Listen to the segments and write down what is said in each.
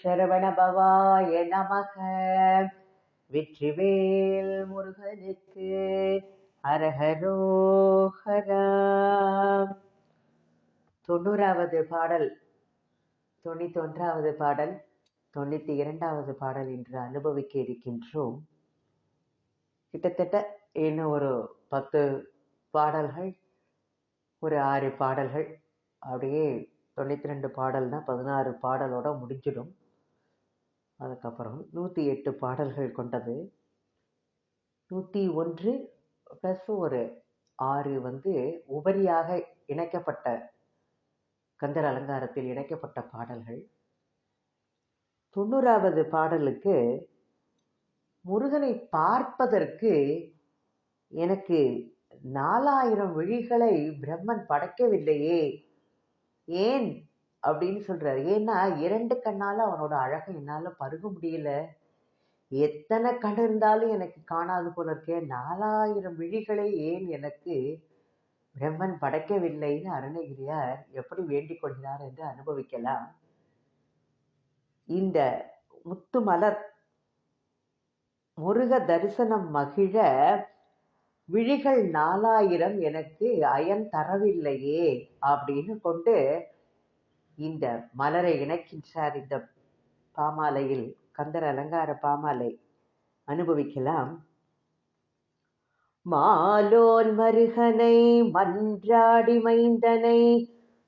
சரவணபவாய நமக. வெற்றிவேல் முருகனுக்கு அரஹரோஹரா தொண்ணூறாவது பாடல் தொண்ணூத்தி ஒன்றாவது பாடல் தொண்ணூத்தி இரண்டாவது பாடல் என்று அனுபவிக்க இருக்கின்றோம். கிட்டத்தட்ட இன்னும் ஒரு பத்து பாடல்கள் ஒரு ஆறு பாடல்கள் அப்படியே தொண்ணூற்றி ரெண்டு பாடல்னா பதினாறு பாடலோட முடிஞ்சிடும். அதுக்கப்புறம் நூற்றி எட்டு பாடல்கள் கொண்டது. நூற்றி ஒன்று ப்ளஸ் ஒரு ஆறு வந்து உபரியாக இணைக்கப்பட்ட கந்தர் அலங்காரத்தில் இணைக்கப்பட்ட பாடல்கள். தொண்ணூறாவது பாடலுக்கு முருகனை பார்ப்பதற்கு எனக்கு நாலாயிரம் விழிகளை பிரம்மன் படைக்கவில்லையே. ஏன்? அப்படின்னு சொல்கிறாரு ஏன்னா இரண்டு கண்ணால் அவனோட அழகை என்னால் பருக முடியல. எத்தனை கண் இருந்தாலும் எனக்கு காணாது போல இருக்கே. நாலாயிரம் விழிகளை ஏன் எனக்கு பிரம்மன் படைக்கவில்லைன்னு அருணகிரியார் எப்படி வேண்டிக் கொள்கிறார் என்று அனுபவிக்கலாம். இந்த முத்து மலர் முருக தரிசனம் மகிழ விழிகள் நாலாயிரம் எனக்கு அயன் தரவில்லையே அப்படின்னு கொண்டு இந்த மலரை இணைக்கின்றார் இந்த பாமாலையில் கந்தர் அலங்கார பாமாலை அனுபவிக்கலாம். மாலோன் மருகனை மன்றாடி மைந்தனை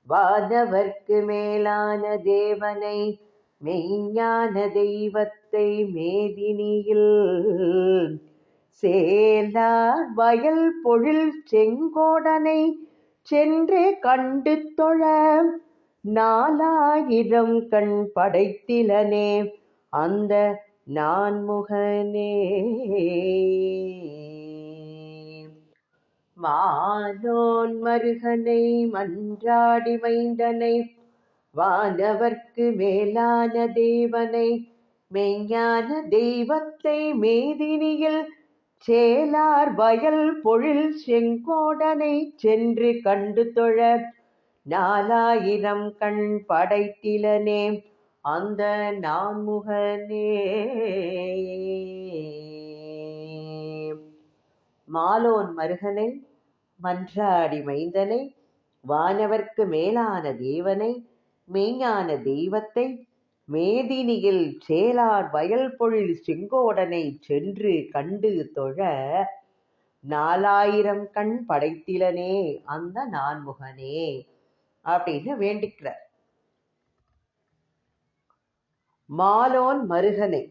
வானவர்க்கு மேலான தேவனை மெய்ஞான தெய்வத்தை மேதினியில் சேலார் வயல் பொழில் செங்கோடனை சென்று கண்டு தொழ நாலாயிரம் கண் படைத்திலனே அந்த நான்முகனே. வானோன் மருகனை மன்றாடி மைந்தனை வானவர்க்கு மேலான தேவனை மெய்ஞான தெய்வத்தை மேதினியில் சேலார் வயல் பொழில் செங்கோடனை சென்று கண்டு தொழ நாலாயிரம் கண் படைத்திலனே அந்த நான்முகனே. மாலோன் மருகனை மன்றாடி மைந்தனை வானவர்க்கு மேலான தேவனை மெய்ஞான தெய்வத்தை மேதினியில் சேலார் வயல் பொழில் செங்கோடனை சென்று கண்டு தொழ நாலாயிரம் கண் படைத்திலனே அந்த நான்முகனே. அப்படின்னு வேண்டிக்கிறார். மாலோன் மருகனை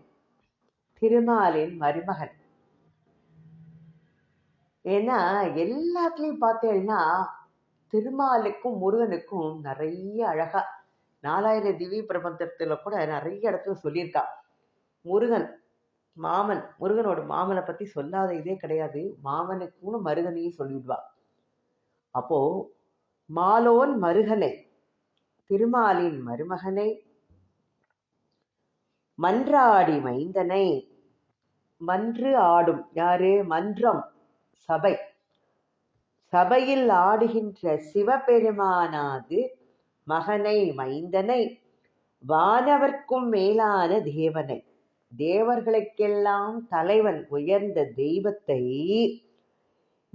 திருமாலின் மருமகன். ஏன்னா எல்லாத்துலயும் பார்த்தேன்னா திருமாலுக்கும் முருகனுக்கும் நிறைய அழகா நாலாயிரம் திவ்ய பிரபந்தத்துல கூட நிறைய இடத்துல சொல்லியிருக்கா. முருகன் மாமன் முருகனோட மாமனை பத்தி சொல்லாத இதே கிடையாது மாமனுக்கும் மருகனையும் சொல்லிவிடுவா. அப்போ மாலோன் மருகனை திருமாலின் மருமகனை மன்றாடி மைந்தனை மன்று ஆடும் யாரு மன்றம் சபை. சபையில் ஆடுகின்ற சிவபெருமானாது மகனை மைந்தனை வானவர்க்கும் மேலான தேவனை. தேவர்களுக்கெல்லாம் தலைவன் உயர்ந்த தெய்வத்தை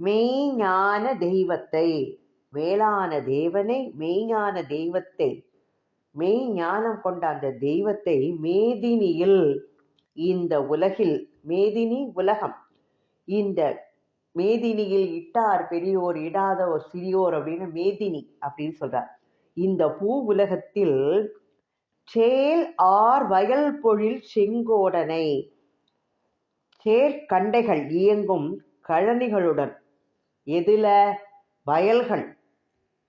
மெய்ஞான தெய்வத்தை மேலான தேவனை மெய்ஞான தெய்வத்தை மெய் ஞானம் கொண்ட அந்த தெய்வத்தை மேதினியில் இந்த உலகில் மேதினி உலகம் இந்த மேதினியில் இட்டார் பெரியோர் இடாத ஒரு சிறியோர் அப்படின்னு மேதினி அப்படின்னு சொல்றார். இந்த பூ உலகத்தில் சேல் ஆர் வயல் பொழில் செங்கோடனை சேர்க்கண்டைகள் இயங்கும் கழனிகளுடன் எதில? வயல்கள்.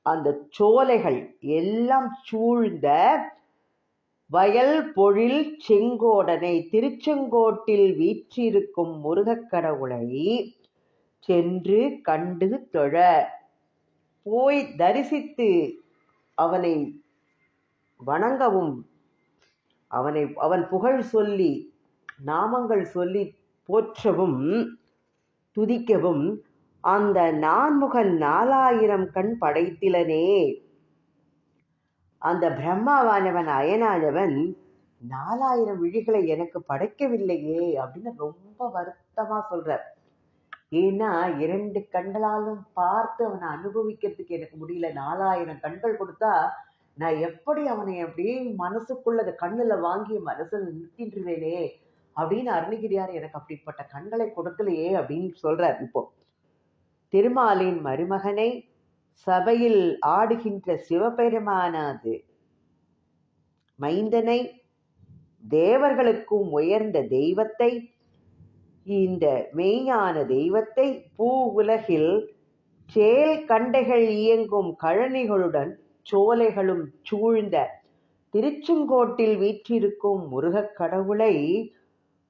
அந்த சோலைகள் எல்லாம் சூழ்ந்த வயல் பொழில் செங்கோடனை திருச்செங்கோட்டில் வீற்றிருக்கும் முருகக் கடவுளை சென்று கண்டு தொழ போய் தரிசித்து அவனை வணங்கவும் அவனை அவன் புகழ் சொல்லி நாமங்கள் சொல்லி போற்றவும் துதிக்கவும் அந்த நான்முகன் நாலாயிரம் கண் படைத்திலனே. அந்த பிரம்மாவானவன் அயனானவன் நாலாயிரம் விழிகளை எனக்கு படைக்கவில்லையே அப்படின்னு ரொம்ப வருத்தமா சொல்றார். ஏன்னா இரண்டு கண்களாலும் பார்த்து அவனை அனுபவிக்கிறதுக்கு எனக்கு முடியல. நாலாயிரம் கண்கள் கொடுத்தா நான் எப்படி அவனை அப்படியே மனசுக்குள்ள அந்த கண்ணுல வாங்கி மனசுல நிறுத்தின்றுவேனே அப்படின்னு அருணகிரியார் எனக்கு அப்படிப்பட்ட கண்களை கொடுக்கலையே அப்படின்னு சொல்றார் இப்போ. திருமாலின் மருமகனை சபையில் ஆடுகின்ற சிவபெருமானாது. மைந்தனை தேவர்களுக்கும் உயர்ந்த தெய்வத்தை இந்த மெய்ஞான தெய்வத்தை பூ உலகில் சேல் கண்டைகள் இயங்கும் கழனிகளுடன் சோலைகளும் சூழ்ந்த திருச்செங்கோட்டில் வீற்றிருக்கும் முருகக் கடவுளை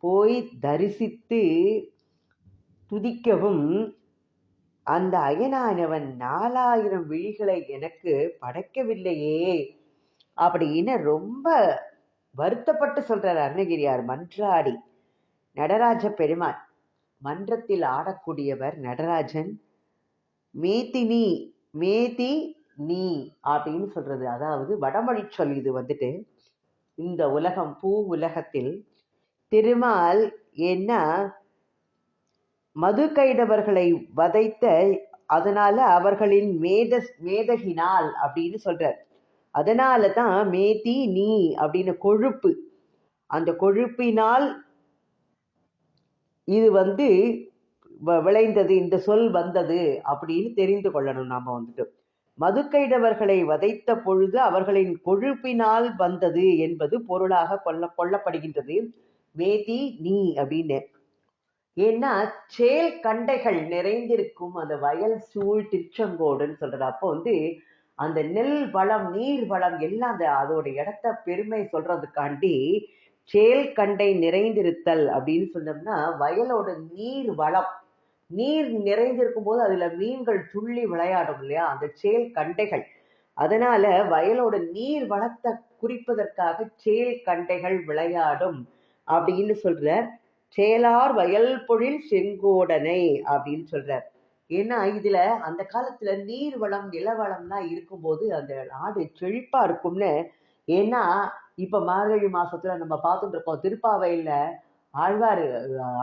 போய் தரிசித்து துதிக்கவும் அந்த அயனானவன் நாலாயிரம் விழிகளை எனக்கு படைக்கவில்லையே அப்படின்னு ரொம்ப வருத்தப்பட்டு சொல்றார் அருணகிரியார் மன்றாடி. நடராஜ பெருமான் மன்றத்தில் ஆடக்கூடியவர் நடராஜன் மேதினி மேதி நீ அப்படின்னு சொல்றது. அதாவது வடமொழி சொல் இது வந்துட்டு. இந்த உலகம் பூ உலகத்தில் திருமால் என்ன மது கைடவர்களை வதைத்த அதனால அவர்களின் மேத மேதகினால் அப்படின்னு சொல்றார். அதனால தான் மேதி நீ அப்படின்னு கொழுப்பு. அந்த கொழுப்பினால் இது வந்து வ- விளைந்தது இந்த சொல் வந்தது அப்படின்னு தெரிந்து கொள்ளணும் நாம வந்துட்டு. மதுக்கைடவர்களை வதைத்த பொழுது அவர்களின் கொழுப்பினால் வந்தது என்பது பொருளாக கொள்ள கொள்ளப்படுகின்றது. மேதி நீ அப்படின்னு. ஏன்னா சேல் கண்டைகள் நிறைந்திருக்கும் அந்த வயல் சூழ் திருச்செங்கோடுன்னு சொல்றது. அப்போ வந்து அந்த நெல் வளம் நீர் வளம் எல்லாம் அந்த அதோட இடத்த பெருமை சொல்றதுக்காண்டி சேல் கண்டை நிறைந்திருத்தல் அப்படின்னு சொன்னோம்னா வயலோட நீர் வளம். நீர் நிறைந்திருக்கும் போது அதுல மீன்கள் துள்ளி விளையாடும் இல்லையா? அந்த சேல் கண்டைகள். அதனால வயலோட நீர் வளத்தை குறிப்பதற்காக சேல் கண்டைகள் விளையாடும் அப்படின்னு சொல்றார். சேலார் வயல் பொழில் செங்கோடனை அப்படின்னு சொல்றார். ஏன்னா இதுல அந்த காலத்துல நீர் வளம் நிலவளம்லாம் இருக்கும்போது அந்த நாடு செழிப்பா இருக்கும்னு ஏன்னா இப்ப மார்கழி மாசத்துல நம்ம பார்த்துட்டு இருக்கோம் திருப்பாவையில ஆழ்வார்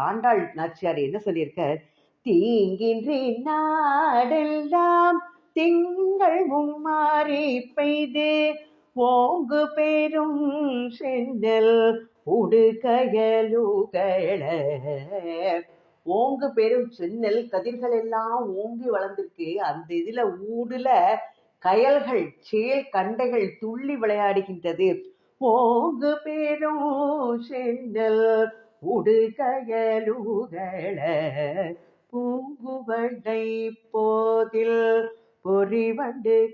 ஆண்டாள் நாச்சியார் என்ன சொல்லியிருக்க தீங்கின்றி நாடெல்லாம் திங்கள் மும்மாறி பெய்து ஓங்கு பெரும் சென்னல் உடுகயலுகள ஓங்கு பெரும் சென்னல் கதிர்கள் எல்லாம் ஓங்கி வளர்ந்திருக்கு. அந்த இதுல ஊடுல கயல்கள் சேல் கண்டைகள் துள்ளி விளையாடுகின்றது. ஓங்கு பெரும் சென்னல் உடுகயலுகள பூங்குவண்டை போதில் பொறிவண்டு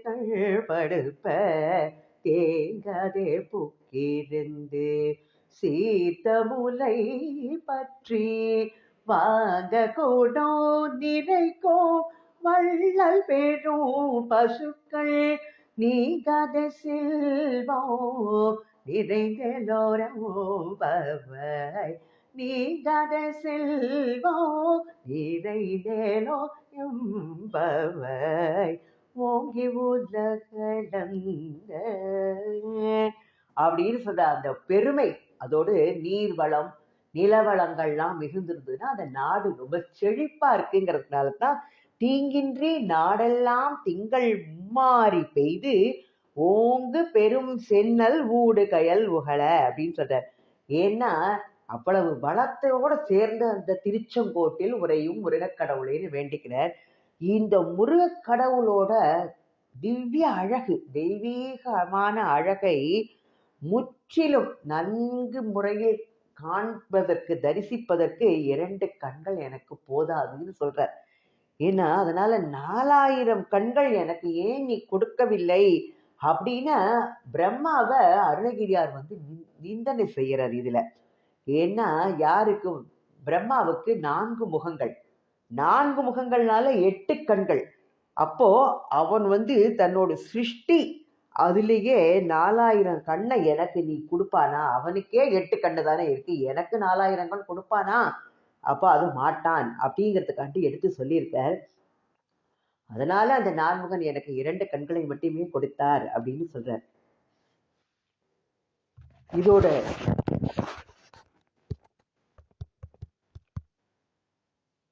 படுப்ப. தேங்காதே புக்கிருந்து சீத்தமுலை பற்றி வாங்க கூடோ நிறைக்கோ வள்ளல் பெரும் பசுக்கள் நீங்காத செல்வோ நிறைந்தலோரம் பவை நீங்காத செல்வோ நிறைந்தேலோ எம்பவை ஓங்கி உலகளந்த. அப்படின்னு சொல்ற அந்த பெருமை அதோடு நீர் வளம் நிலவளங்கள்லாம் மிகுந்திருந்ததுன்னா அந்த நாடு ரொம்ப செழிப்பா இருக்குங்கிறதுனால தான் தீங்கின்றி நாடெல்லாம் திங்கள் மும்மாறி பெய்து ஓங்கு பெரும் சென்னல் ஊடு கயல் உகழ அப்படின்னு சொல்றார். ஏன்னா அவ்வளவு வளத்தோட சேர்ந்த அந்த திருச்செங்கோட்டில் உரையும் முருகக்கடவுளேன்னு வேண்டிக்கிறார். இந்த முருகக்கடவுளோட திவ்ய அழகு தெய்வீகமான அழகை முற்றிலும் நன்கு முறையில் காண்பதற்கு தரிசிப்பதற்கு இரண்டு கண்கள் எனக்கு போதாதுன்னு சொல்றார். ஏன்னா அதனால நாலாயிரம் கண்கள் எனக்கு ஏன் நீ கொடுக்கவில்லை? அப்படின்னா பிரம்மாவை அருணகிரியார் வந்து நிந்தனை செய்யறார் இதுல. ஏன்னா யாருக்கு பிரம்மாவுக்கு நான்கு முகங்கள். நான்கு முகங்கள்னால எட்டு கண்கள். அப்போ அவன் வந்து தன்னோட சிருஷ்டி அதுலேயே நாலாயிரம் கண்ணை எனக்கு நீ கொடுப்பானா? அவனுக்கே எட்டு கண்ணு தானே இருக்கு. எனக்கு நாலாயிரம் கண் கொடுப்பானா? அப்போ அது மாட்டான் அப்படிங்கிறதுக்காண்டி எடுத்து சொல்லியிருக்கார். அதனால அந்த நான்முகன் எனக்கு இரண்டு கண்களை மட்டுமே கொடுத்தார் அப்படின்னு சொல்றார். இதோட